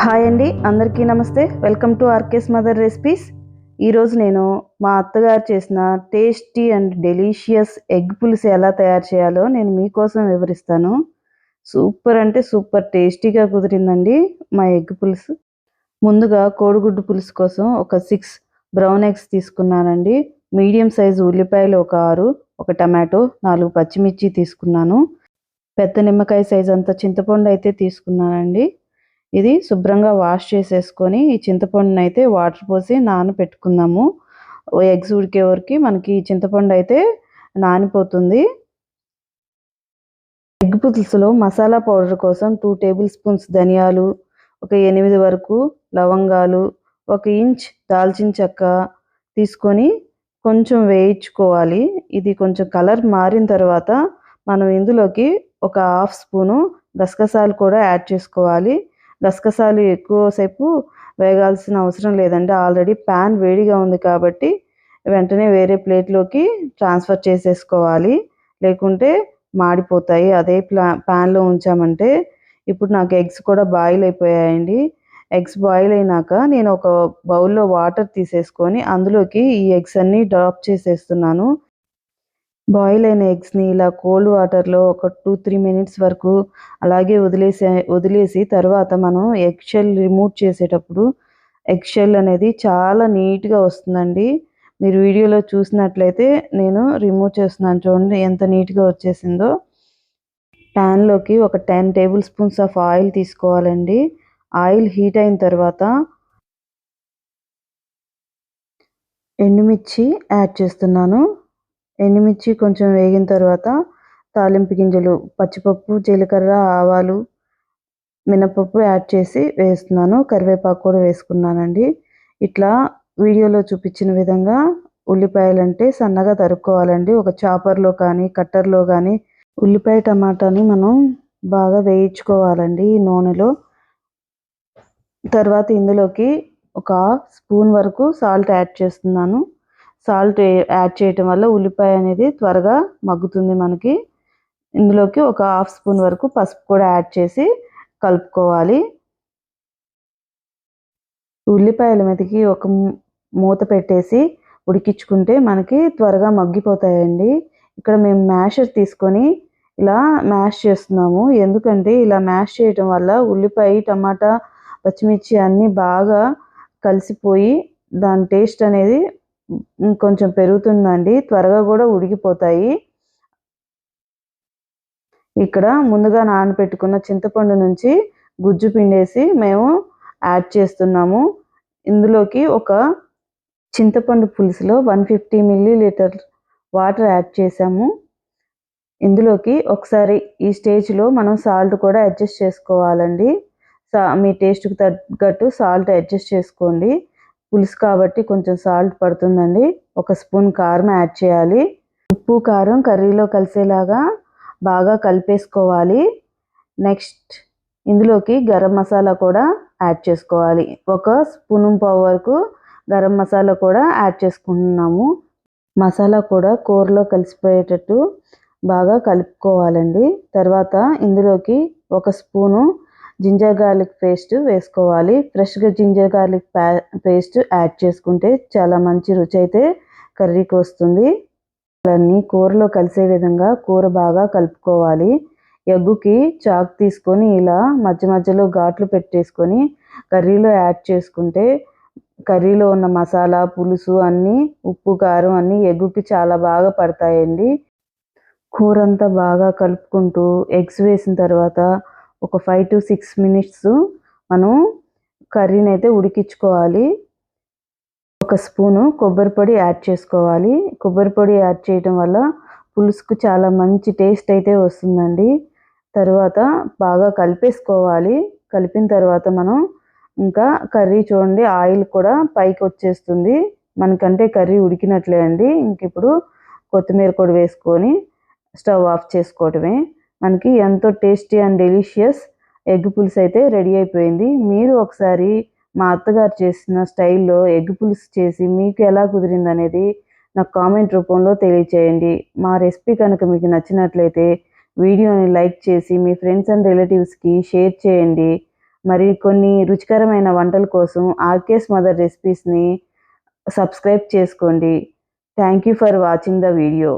Hi అండి అందరికీ నమస్తే. Welcome to RK's mother recipes. ఈరోజు నేను మా అత్తగారు చేసిన టేస్టీ అండ్ డెలీషియస్ ఎగ్ పులుసు ఎలా తయారు చేయాలో నేను మీకోసం వివరిస్తాను. సూపర్ అంటే సూపర్ టేస్టీగా కుదిరిందండి మా ఎగ్ పులుసు. ముందుగా కోడిగుడ్డు పులుసు కోసం ఒక సిక్స్ బ్రౌన్ ఎగ్స్ తీసుకున్నానండి. మీడియం సైజు ఉల్లిపాయలు ఒక ఆరు ఒక టమాటో నాలుగు పచ్చిమిర్చి తీసుకున్నాను. పెద్ద నిమ్మకాయ సైజ్ అంత చింతపండు అయితే తీసుకున్నానండి. ఇది శుభ్రంగా వాష్ చేసేసుకొని ఈ చింతపండుని అయితే వాటర్ పోసి నానబెట్టుకుందాము ఎగ్స్ ఉడికే వరకు మనకి ఈ చింతపండు అయితే నానిపోతుంది. ఎగ్ పులుసులో మసాలా పౌడర్ కోసం టూ టేబుల్ స్పూన్స్ ధనియాలు ఒక ఎనిమిది వరకు లవంగాలు ఒక ఇంచ్ దాల్చిన చెక్క తీసుకొని కొంచెం వేయించుకోవాలి. ఇది కొంచెం కలర్ మారిన తర్వాత మనం ఇందులోకి ఒక హాఫ్ స్పూను గసగసాలు కూడా యాడ్ చేసుకోవాలి. గసగసాలు ఎక్కువసేపు వేగాల్సిన అవసరం లేదండి. ఆల్రెడీ ప్యాన్ వేడిగా ఉంది కాబట్టి వెంటనే వేరే ప్లేట్లోకి ట్రాన్స్ఫర్ చేసేసుకోవాలి. లేకుంటే మాడిపోతాయి. అదే ప్లా ప్యాన్లో ఉంచామంటే ఇప్పుడు నాకు ఎగ్స్ కూడా బాయిల్ అయిపోయాయండి. ఎగ్స్ బాయిల్ అయినాక నేను ఒక బౌల్లో వాటర్ తీసేసుకొని అందులోకి ఈ ఎగ్స్ అన్నీ డ్రాప్ చేసేస్తున్నాను. బాయిల్ అయిన ఎగ్స్ని ఇలా కోల్డ్ వాటర్లో ఒక టూ త్రీ మినిట్స్ వరకు అలాగే వదిలేసే వదిలేసి తర్వాత మనం ఎగ్ షెల్ రిమూవ్ చేసేటప్పుడు ఎగ్ షెల్ అనేది చాలా నీట్గా వస్తుందండి. మీరు వీడియోలో చూసినట్లయితే నేను రిమూవ్ చేస్తున్నాను చూడండి ఎంత నీట్గా వచ్చేసిందో. ప్యాన్లోకి ఒక ten tablespoons of oil తీసుకోవాలండి. ఆయిల్ హీట్ అయిన తర్వాత ఎండుమిర్చి యాడ్ చేస్తున్నాను. ఎండుమిర్చి కొంచెం వేగిన తర్వాత తాలింపు గింజలు పచ్చిపప్పు జీలకర్ర ఆవాలు మినపప్పు యాడ్ చేసి వేస్తున్నాను. కరివేపాకు కూడా వేసుకున్నానండి. ఇట్లా వీడియోలో చూపించిన విధంగా ఉల్లిపాయలు అంటే సన్నగా తరుక్కోవాలండి. ఒక చాపర్లో కానీ కట్టర్లో కానీ ఉల్లిపాయ టమాటాని మనం బాగా వేయించుకోవాలండి ఈ నూనెలో. తర్వాత ఇందులోకి ఒక స్పూన్ వరకు సాల్ట్ యాడ్ చేస్తున్నాను. సాల్ట్ యాడ్ చేయటం వల్ల ఉల్లిపాయ అనేది త్వరగా మగ్గుతుంది మనకి. ఇందులోకి ఒక హాఫ్ స్పూన్ వరకు పసుపు కూడా యాడ్ చేసి కలుపుకోవాలి. ఉల్లిపాయల మీదకి ఒక మూత పెట్టేసి ఉడికించుకుంటే మనకి త్వరగా మగ్గిపోతాయండి. ఇక్కడ మేము మ్యాషర్ తీసుకొని ఇలా మ్యాష్ చేస్తున్నాము. ఎందుకంటే ఇలా మ్యాష్ చేయటం వల్ల ఉల్లిపాయ టమాటా పచ్చిమిర్చి అన్నీ బాగా కలిసిపోయి దాని టేస్ట్ అనేది కొంచెం పెరుగుతుందండి. త్వరగా కూడా ఉడికిపోతాయి. ఇక్కడ ముందుగా నానబెట్టుకున్న చింతపండు నుంచి గుజ్జు పిండేసి మేము యాడ్ చేస్తున్నాము. ఇందులోకి ఒక చింతపండు పులుసులో one fifty millilitre water add చేసాము ఇందులోకి ఒకసారి ఈ స్టేజ్లో మనం సాల్ట్ కూడా అడ్జస్ట్ చేసుకోవాలండి. సా మీ టేస్ట్కి తగ్గట్టు సాల్ట్ అడ్జస్ట్ చేసుకోండి. పులుసు కాబట్టి కొంచెం సాల్ట్ పడుతుందండి. ఒక స్పూన్ కారం యాడ్ చేయాలి. ఉప్పు కారం కర్రీలో కలిసేలాగా బాగా కలిపేసుకోవాలి. నెక్స్ట్ ఇందులోకి గరం మసాలా కూడా యాడ్ చేసుకోవాలి. ఒక స్పూన్ పావు వరకు గరం మసాలా కూడా యాడ్ చేసుకుంటున్నాము. మసాలా కూడా కూరలో కలిసిపోయేటట్టు బాగా కలుపుకోవాలండి. తర్వాత ఇందులోకి ఒక స్పూను జింజర్ గార్లిక్ పేస్ట్ వేసుకోవాలి. ఫ్రెష్గా జింజర్ గార్లిక్ పేస్ట్ యాడ్ చేసుకుంటే చాలా మంచి రుచి అయితే కర్రీకి వస్తుంది అన్నీ కూరలో కలిసే విధంగా కూర బాగా కలుపుకోవాలి. ఎగ్గుకి చాక్ తీసుకొని ఇలా మధ్య మధ్యలో ఘాట్లు పెట్టేసుకొని కర్రీలో యాడ్ చేసుకుంటే కర్రీలో ఉన్న మసాలా పులుసు అన్నీ ఉప్పు కారం అన్నీ ఎగ్గుకి చాలా బాగా పడతాయండి. కూర అంతా బాగా కలుపుకుంటూ ఎగ్స్ వేసిన తర్వాత ఒక ఫైవ్ టు సిక్స్ మినిట్స్ మనం కర్రీని అయితే ఉడికించుకోవాలి. ఒక స్పూను కొబ్బరి పొడి యాడ్ చేసుకోవాలి. కొబ్బరి పొడి యాడ్ చేయడం వల్ల పులుసుకు చాలా మంచి టేస్ట్ అయితే వస్తుందండి. తర్వాత బాగా కలిపేసుకోవాలి. కలిపిన తర్వాత మనం ఇంకా కర్రీ చూడండి ఆయిల్ కూడా పైకి వచ్చేస్తుంది. మనకంటే కర్రీ ఉడికినట్లే అండి. ఇంక ఇప్పుడు కొత్తిమీర కూడా వేసుకొని స్టవ్ ఆఫ్ చేసుకోవటమే. మనకి ఎంతో టేస్టీ అండ్ డెలిషియస్ ఎగ్ పులుసు అయితే రెడీ అయిపోయింది. మీరు ఒకసారి మా అత్తగారు చేసిన స్టైల్లో ఎగ్ పులుసు చేసి మీకు ఎలా కుదిరింది అనేది నాకు కామెంట్ రూపంలో తెలియచేయండి. మా రెసిపీ కనుక మీకు నచ్చినట్లయితే వీడియోని లైక్ చేసి మీ ఫ్రెండ్స్ అండ్ రిలేటివ్స్కి షేర్ చేయండి. మరి కొన్ని రుచికరమైన వంటల కోసం ఆర్కేస్ మదర్ రెసిపీస్ని సబ్స్క్రైబ్ చేసుకోండి. Thank you for watching the video.